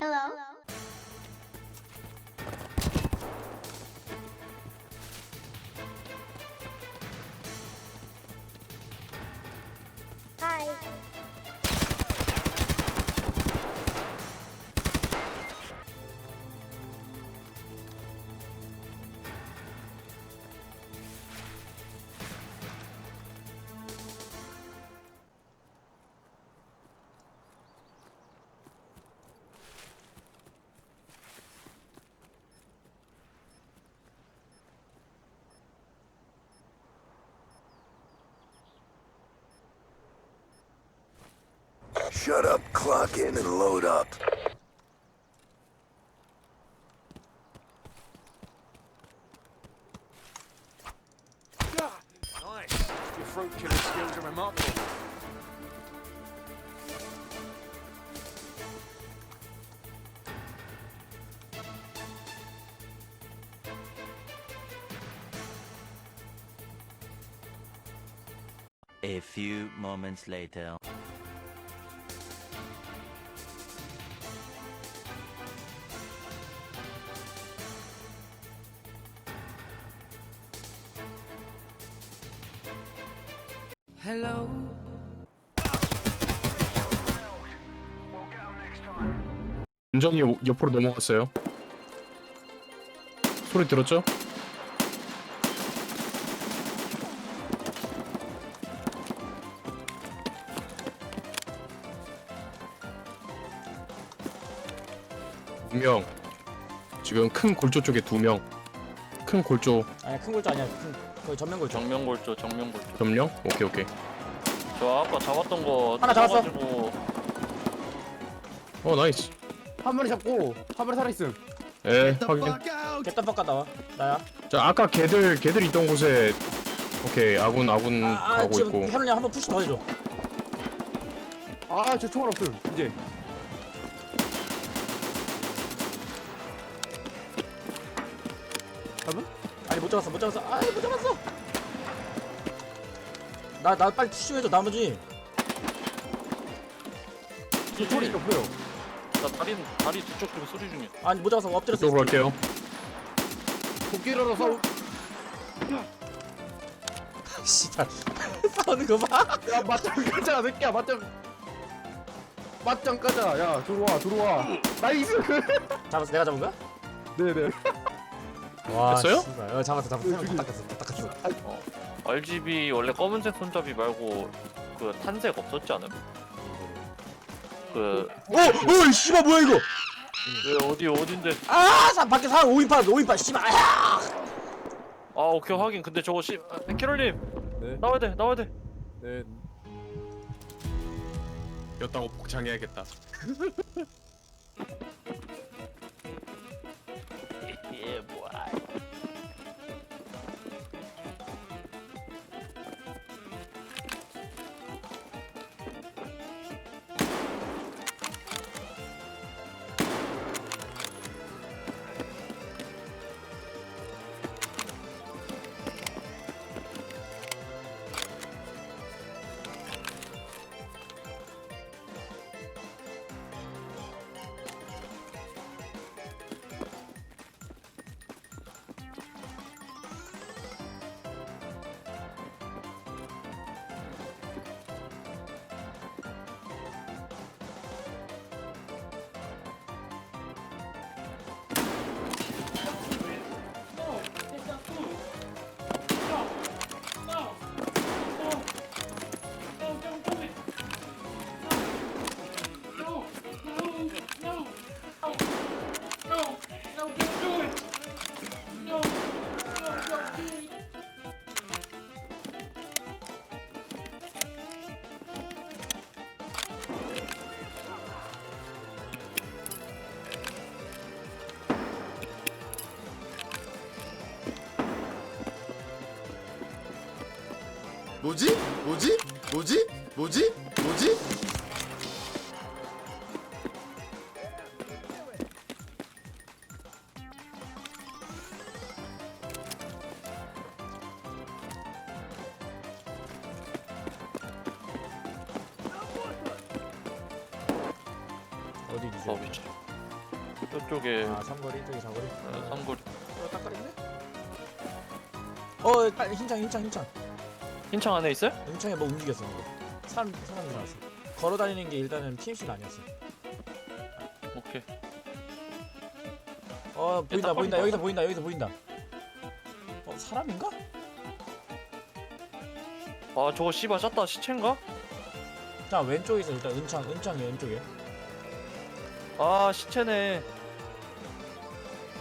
Hello? Hello? Shut up, clock in, and load up. Nice. Your fruit killing skills are remarkable. A few moments later. 오- 옆으로 넘어갔어요. 소리 들었죠? 두 명. 지금 큰 골조 쪽에 두 명. 큰 골조 아니야 큰 골조 아니야 큰 거의 전면 골조 정면골조 정면골조 점령? 오케이 오케이. 저 아까 잡았던 거 하나 잡았어. 뜯어가지고 어 나이스. 한 마리 잡고 한 마리 살아있음. 예 확인. 개떡볶아 나와. 나야. 자 아까 걔들 걔들 있던 곳에 오케이 아군 아군 아, 아 가고 지금 있고. 현우님 한번 푸시 더 해줘. 아저 총알 없음. 이제. 잡음? 아니 못 잡았어 못 잡았어. 아이 못 잡았어. 나 나 빨리 푸시 좀 해줘 나머지. 저 총알이 없어요 나 다리 다리 두쪽 쪽에 소리 중이야. 아니 못 잡았어 엎드렸어 이쪽으로 갈게요. 도끼로서 싸우 씨발. 싸우는 거 봐. 야 맞짱 가자 새끼야 맞짱. 맞짱 가자. 야 들어와 들어와. 나이스. 잡았어 내가 잡은 거야? 네네. 와 됐어요? 씨발. 어, 잡았어 잡았어. 다 닦았어 다 닦았어. RGB 원래 검은색 손잡이 말고 그 탄색 없었지 않음? 그, 오! 오! 씨발 뭐야 이거 그 어디 어딘데 아! 사, 밖에 사람 5인파 5인파 씨발 아! 아 오케이 확인 근데 저거 씨 아, 캐롤님 네. 나와야 돼 나와야 돼 네 였다고 복창해야겠다. 뭐지? 뭐지? 뭐지? 뭐지? 뭐지? 어디 어 미치 저쪽에 아 삼거리 저기 사거리 어, 삼거리 어 딱거리인데? 어 빨리 흰창 흰창 흰창 흰창 안에 있어요? 흰창에 뭐 움직였어 이거 사람 사람이 나왔어 걸어 다니는 게 일단은 PMC가 아니었어 오케이. 어 보인다 딱 보인다. 여기서 보인다 여기서 보인다. 어 사람인가? 아 저거 씨발 짰다. 시체인가? 자 왼쪽에 있어 일단 은창 은창이 왼쪽에. 아 시체네.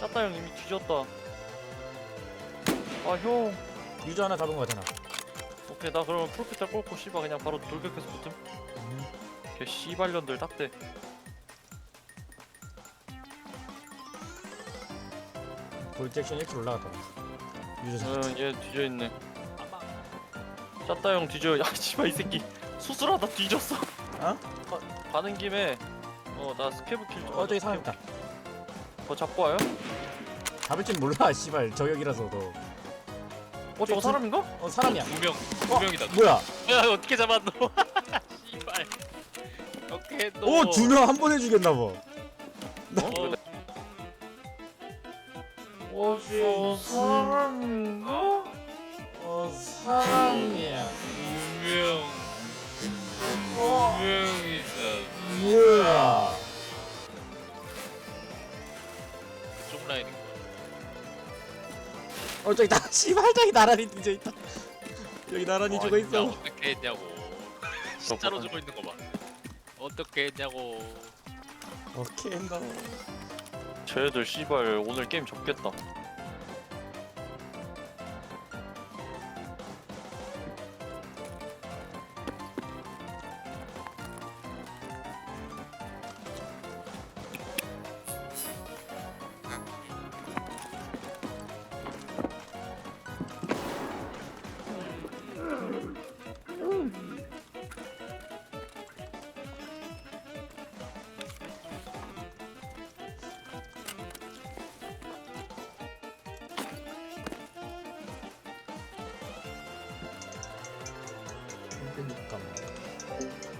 짰다 형. 이미 뒤졌다. 아 형. 유저 하나 잡은 거 같잖아 오케이 나 그러면 풀피타 꽂고 씨발 그냥 바로 돌격해서 붙음 음. 개 씨발년들 딱대. 볼잭션 1킬 올라갔다. 유저사. 응, 얘 뒤져 있네. 짰다 형 뒤져. 야, 씨발 이 새끼 수술하다 뒤졌어. 어? 가, 가는 김에 어 나 스케브 킬 좀. 어 저기 사람 있다. 어 잡고 와요? 잡을 줄 몰라 씨발 저격이라서 너. 어 저거 사람인가? 어 사람이야. 두명 어, 두 명이다. 뭐야? 야 어떻게 잡았노? 씨발. 어떻게 또? 오두 명 한 번에 죽였나 봐. 어? 어 사람인가? 어 사람이야. 두명 두 명이다. 뭐야? 쪽 라인인 거. 어 저기 나 씨발 저기 나란히 뒤져 있다. 여기 나란히 죽어 있어. 어떻게 했냐고. 진짜로 죽어 있는 거 봐. 어떻게 했냐고. 오케이 너. 쟤들 씨발 오늘 게임 접겠다. 잠깐만. 어,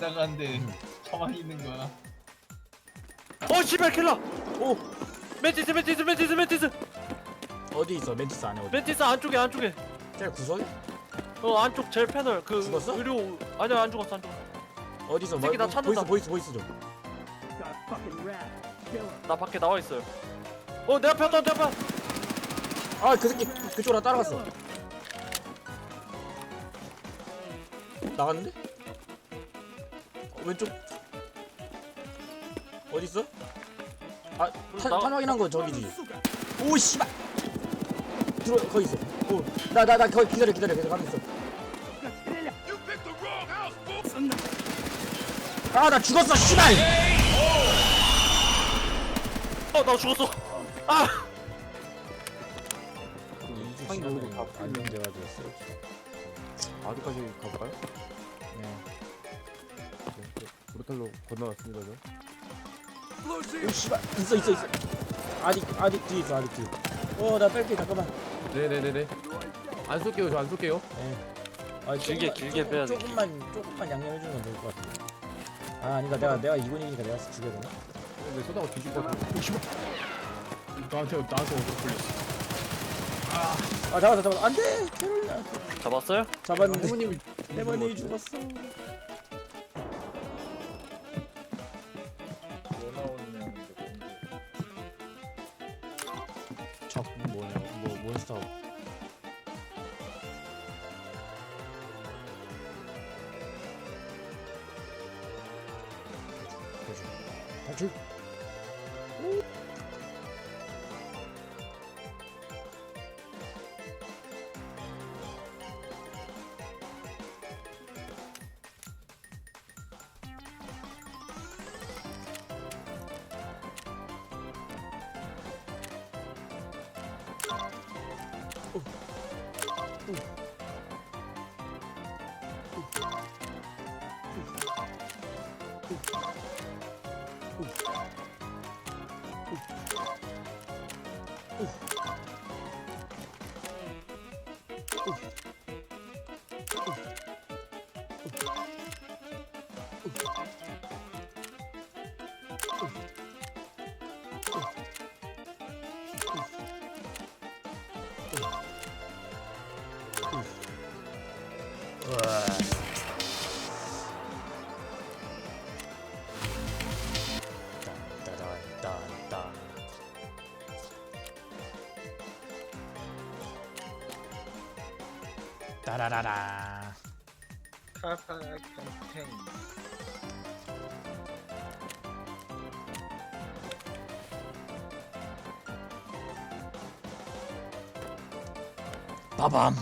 나가는데 가만히 있는 거야. 어 씨발 킬러. 오 멘티스 멘티스 멘티스 멘티스 어디 있어? 멘티스 안에 어디? 멘티스 안쪽에 안쪽에. 쟤 구석에? 어 안쪽 제일 패널 그 죽었어? 의료 아니야 안 죽었어 안 죽었어. 어디 있어? 새끼 나 뭐, 찾는다. 보이스 보이스 보이스 좀. 나 밖에 나와 있어요. 어 내 앞에 왔다 내 앞에. 왔다. 아 그 새끼 그쪽으로 따라갔어. 나갔는데? 어, 왼쪽 어디 있어? 아 탄, 나- 탄 확인한 건 저기지. 오 씨발. 들어 거기 있어. 오나 나 나 거기 기다려 기다려 계속 가고 있어. 아 나 죽었어 씨발. 어 나 죽었어. 아. 이주 지나면 안정돼가지고 쓰럽다. 아직까지 가볼까요? 네. 브루탈로 건너갔습니다. 저. 오 씨발 있어 있어 있어. 아직 아직 뒤에 있어 아직 뒤에. 어나 뺄게 잠깐만. 네네네네. 안 쏠게요. 저 안 쏠게요. 아, 길게, 조금만- 길게 조금- 빼야 돼, 조금만 조금만 양념해 주면 될것 같아. 아 아니다 내가 내가 이군이니까 내가 죽여야 되나? 근데 쏘다가 뒤질 것 같아. 오 씨발. 나한테 나한테 어떻게 걸렸어? 아 잡았다 잡았다 안돼 잡았어요? 잡았는데 해머니 죽었어. 立ちうん。 따라라라. 칼칼 캠페인. 빠밤.